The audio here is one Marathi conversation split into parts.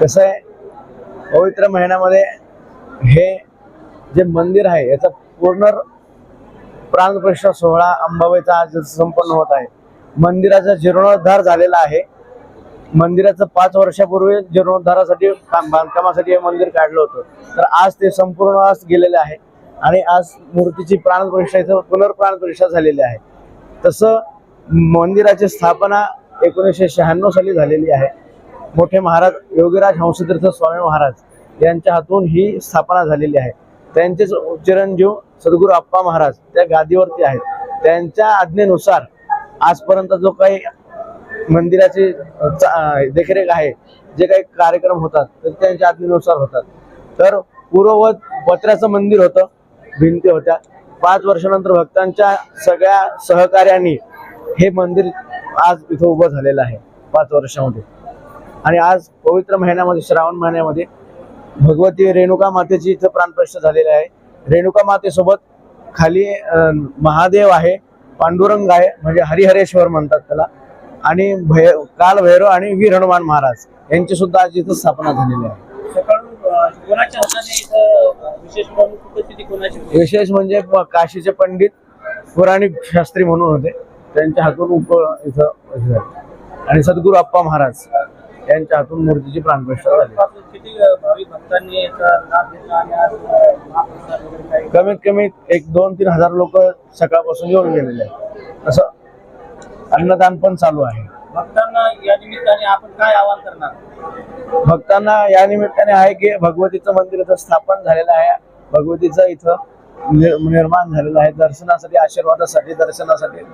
कसं आहे? पवित्र महिन्यामध्ये हे जे मंदिर आहे याचा पूर्ण प्राणप्रतिष्ठा सोहळा अंबाबाईचा आज संपन्न होत आहे. मंदिराचा जीर्णोद्धार झालेला आहे. मंदिराचं पाच वर्षापूर्वी जीर्णोद्धारासाठी काम बांधकामासाठी हे मंदिर काढलं होतं. तर आज ते संपूर्ण आज गेलेले आहे आणि आज मूर्तीची प्राणप्रतिष्ठा इथं पुनर्प्राणप्रतिष्ठा झालेली आहे. तसं मंदिराची स्थापना एकोणीसशे शहाण्णव साली झालेली आहे. मोठे महाराज योगीराज हंसतीर्थ स्वामी महाराज यांच्या हातून ही स्थापना झालेली आहे. त्यांचेच चिरंजीव सद्गुरू आप्पा महाराज त्या गादीवरती आहेत. त्यांच्या आज्ञेनुसार आजपर्यंत जो काही मंदिराची चा- देखरेख आहे जे काही कार्यक्रम होतात ते त्यांच्या आज्ञेनुसार होतात. तर पूर्ववत पत्र्याचं मंदिर होतं भिंती होत्या. पाच वर्षानंतर भक्तांच्या सगळ्या सहकार्याने हे मंदिर आज इथं उभं झालेलं आहे पाच वर्षामध्ये. आणि आज पवित्र महिन्यामध्ये श्रावण महिन्यामध्ये भगवती रेणुका मातेची इथं प्राणप्रतिष्ठा झालेली आहे. रेणुका मातेसोबत खाली महादेव आहे पांडुरंग आहे म्हणजे हरिहरेश्वर म्हणतात त्याला. आणि भै काल भैरव आणि वीर हनुमान महाराज यांची सुद्धा आज इथं स्थापना झालेली आहे. विशेष म्हणजे काशीचे पंडित पुराणिक शास्त्री म्हणून होते. त्यांच्या हातून उप इथं. आणि सद्गुरू अप्पा महाराज. यांच्या हातून मूर्तीची प्राणप्रतिष्ठा झाली. कमीत कमी एक दोन तीन हजार लोक सकाळपासून येऊन गेलेले आहेत. असं अन्नदान पण चालू आहे. भक्तांना या निमित्ताने आपण काय आवाहन करणार? भक्तांना या निमित्ताने आहे की भगवतीचं मंदिर इथं स्थापन झालेलं आहे. भगवतीचं इथं निर्माण झालेलं आहे. दर्शनासाठी आशीर्वादासाठी दर्शनासाठी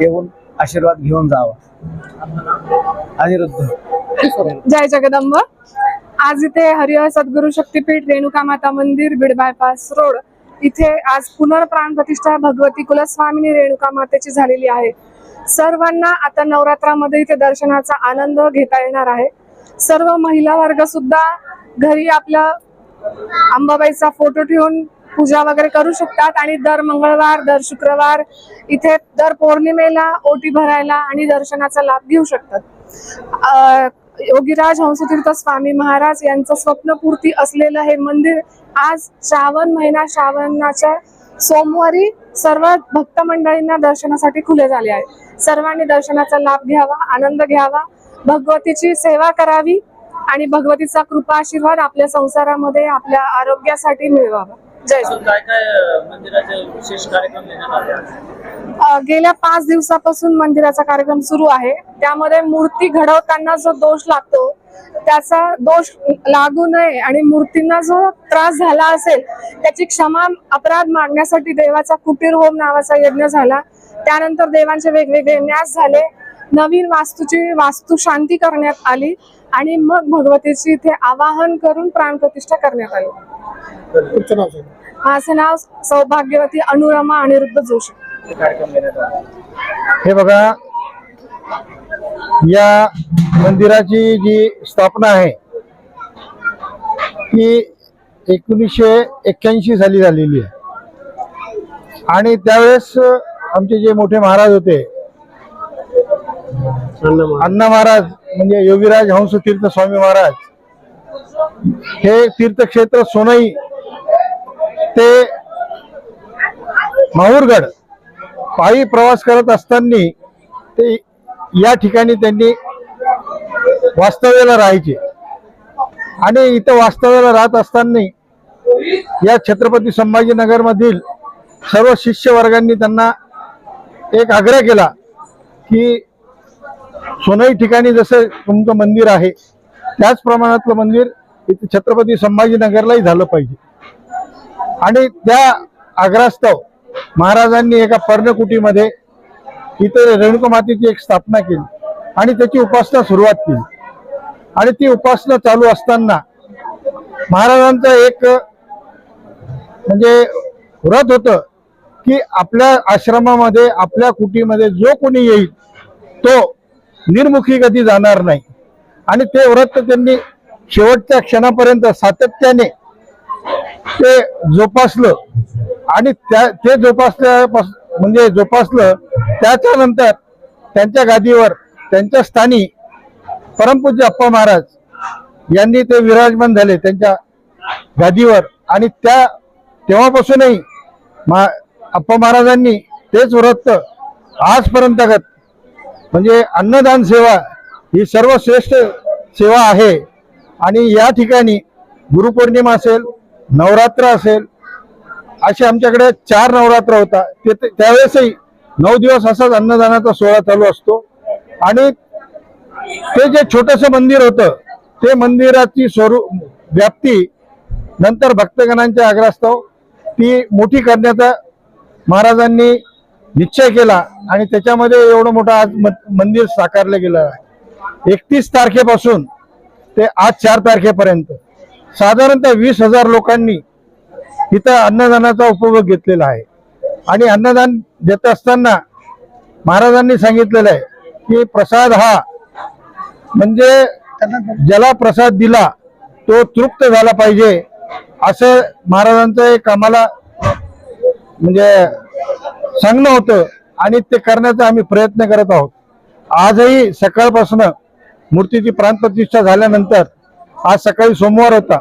येऊन आशीर्वाद घेऊन जावा. अनिरुद्ध. जय जगदंब. आज इथे हरिहर सद्गुरु शक्तीपीठ रेणुका माता मंदिर बीड बायपास रोड. इथे आज पुनर्प्राण प्रतिष्ठा भगवती कुलस्वामिनी रेणुका मातेची झालेली आहे. सर्वांना आता नवरात्रामध्ये इथे दर्शनाचा आनंद घेता येणार आहे. सर्व महिला वर्ग सुद्धा घरी आपला अंबाबाईचा फोटो ठेवून पूजा वगैरे करू शकतात आणि दर मंगळवार दर शुक्रवार इथे दर पौर्णिमेला ओटी भरायला आणि दर्शनाचा लाभ घेऊ शकतात. योगीराज हंसतीर्थ स्वामी महाराज यांचं स्वप्नपूर्ती असलेलं हे मंदिर आज श्रावण महिना श्रावणाच्या सोमवारी सर्व भक्त मंडळींना दर्शनासाठी खुले झाले आहे. सर्वांनी दर्शनाचा लाभ घ्यावा आनंद घ्यावा भगवतीची सेवा करावी आणि भगवतीचा कृपा आशीर्वाद आपल्या संसारामध्ये आपल्या आरोग्यासाठी मिळवावा. जय श्री अजून काय काय अ, मंदिराचे विशेष कार्यक्रम घेण्यात आले आज? अ, गेल्या पाच दिवसापासून मंदिराचा कार्यक्रम सुरू आहे. त्यामध्ये मूर्ती घडवताना जो दोष लागतो त्याचा दोष लागू नये आणि मूर्तींना जो त्रास झाला असेल त्याची क्षमा अपराध मागण्यासाठी देवाचा कुटीर होम नावाचा यज्ञ झाला. त्यानंतर देवांचे वेगवेगळे न्यास झाले. नवीन वास्तूची वास्तू शांती करण्यात आली. आणि मग भगवतीची इथे आवाहन करून प्राणप्रतिष्ठा करण्यात आली. माझं नाव सौभाग्यवती अनुरमा अनिरुद्ध जोशी. हे बघा या मंदिराची जी स्थापना आहे ती एकोणीसशे एक्क्याऐंशी साली झालेली आहे. आणि त्यावेळेस आमचे जे मोठे महाराज होते अण्णा महाराज. म्हणजे योगीराज हंस तीर्थ स्वामी महाराज. हे तीर्थक्षेत्र सोनई ते माहूरगड पायी प्रवास करत असताना ते या ठिकाणी त्यांनी वास्तव्याला राहायचे. आणि इथं वास्तव्याला राहत असताना या छत्रपती संभाजीनगरमधील सर्व शिष्य वर्गांनी त्यांना एक आग्रह केला की सोनई ठिकाणी जसं तुमचं मंदिर आहे त्याच प्रमाणातलं मंदिर इथे छत्रपती संभाजीनगरलाही झालं पाहिजे. आणि त्या आग्रास्तव महाराजांनी एका पर्णकुटीमध्ये इथे रेणुकमातेची एक स्थापना केली आणि त्याची उपासना सुरुवात केली. आणि ती उपासना चालू असताना महाराजांचं एक म्हणजे व्रत होतं की आपल्या आश्रमामध्ये आपल्या कुटीमध्ये जो कोणी येईल तो निर्मुखी कधी जाणार नाही. आणि ते व्रत त्यांनी शेवटच्या क्षणापर्यंत सातत्याने ते जोपासलं. आणि त्या ते जोपासल्यापास म्हणजे जोपासलं त्याच्यानंतर त्यांच्या गादीवर त्यांच्या स्थानी परमपूज्य अप्पा महाराज यांनी ते विराजमान झाले त्यांच्या गादीवर. आणि त्या तेव्हापासूनही मा अप्पा महाराजांनी तेच व्रत आजपर्यंत म्हणजे अन्नदान सेवा ही सर्वश्रेष्ठ सेवा आहे. आणि या ठिकाणी गुरुपौर्णिमा असेल नवरात्र असेल असे आमच्याकडे चार नवरात्र होता. ते ते- त्यावेळेसही नऊ दिवस असाच अन्नदानाचा सोहळा चालू असतो. आणि ते जे छोटस मंदिर होतं ते मंदिराची स्वरूप व्याप्ती नंतर भक्तगणांच्या आग्रहास्तव ती मोठी करण्याचा महाराजांनी निश्चय केला आणि त्याच्यामध्ये एवढं मोठं आज म- मंदिर साकारलं गेलं आहे. एकतीस तारखेपासून ते आज चार तारखेपर्यंत. साधारणतः वीस हजार लोकांनी इथं अन्नदानाचा उपभोग घेतलेला आहे. आणि अन्नदान देत असताना महाराजांनी सांगितलेलं आहे की प्रसाद हा म्हणजे ज्याला प्रसाद दिला तो तृप्त झाला पाहिजे असं महाराजांचं एक आम्हाला म्हणजे सांगणं होतं आणि ते करण्याचा आम्ही प्रयत्न करत आहोत. आजही सकाळपासून मूर्तीची प्राणप्रतिष्ठा झाल्यानंतर आज सकाळी सोमवार होता.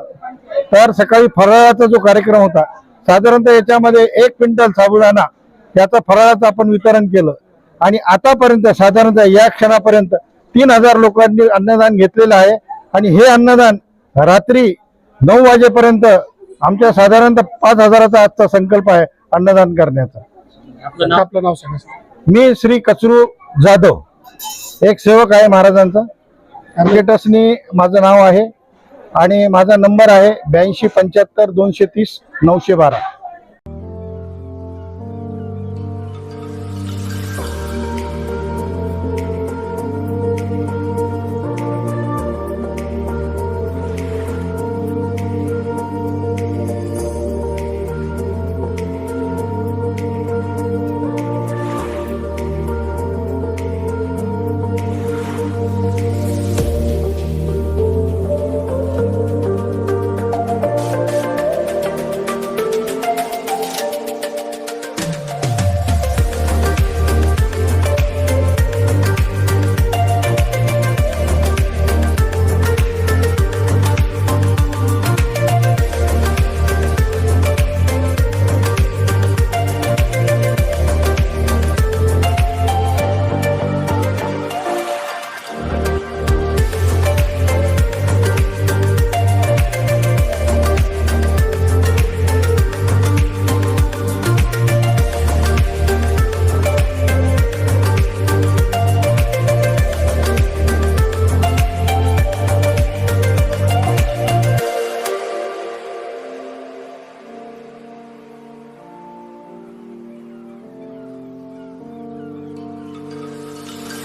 तर सकाळी फराळाचा जो कार्यक्रम होता साधारणतः याच्यामध्ये एक क्विंटल साबुदाणा याचा फराळाचं आपण वितरण केलं. आणि आतापर्यंत साधारणतः या क्षणापर्यंत तीन हजार लोकांनी अन्नदान घेतलेलं आहे. आणि हे अन्नदान रात्री नऊ वाजेपर्यंत आमच्या साधारणतः पाच हजाराचा आजचा संकल्प आहे अन्नदान करण्याचा. आपलं नाव? सांगा मी श्री कचरू जाधव एक सेवक आहे महाराजांचा. ॲम्बुलेटसनी माझं नाव आहे आणि माझा नंबर आहे ब्याऐंशी पंच्याहत्तर दोनशे तीस नऊशे बारा. Okay.